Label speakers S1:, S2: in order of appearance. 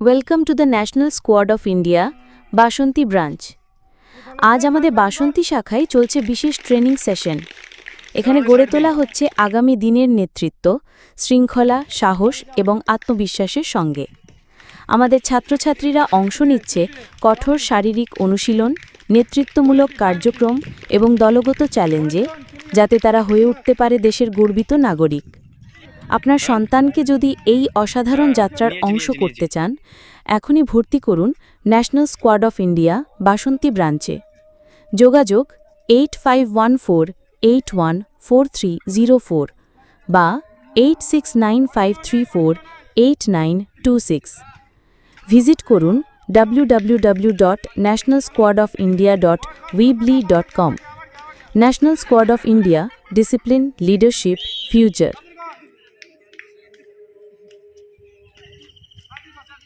S1: Welcome to the national squad of India Basanti branch আজ আমাদের বাসন্তী শাখায় চলছে বিশেষ ট্রেনিং সেশন এখানে গড়ে তোলা হচ্ছে আগামী দিনের নেতৃত্ব, শৃঙ্খলা, সাহস এবং আত্মবিশ্বাসের সঙ্গে। আমাদের ছাত্রছাত্রীরা অংশ নিচ্ছে কঠোর শারীরিক অনুশীলন, নেতৃত্বমূলক কার্যক্রম এবং দলগত চ্যালেঞ্জে যাতে তারা হয়ে উঠতে পারে দেশের গর্বিত নাগরিক। আপনার সন্তানকে যদি এই অসাধারণ যাত্রার অংশ করতে চান, এখনই ভর্তি করুন national squad of India Basanti ব্রাঞ্চে। যোগাযোগ eight five one four, eight one four three zero four বা eight six nine five three four, eight nine two six. Visit করুন W W W dot national squad of India dot Weebly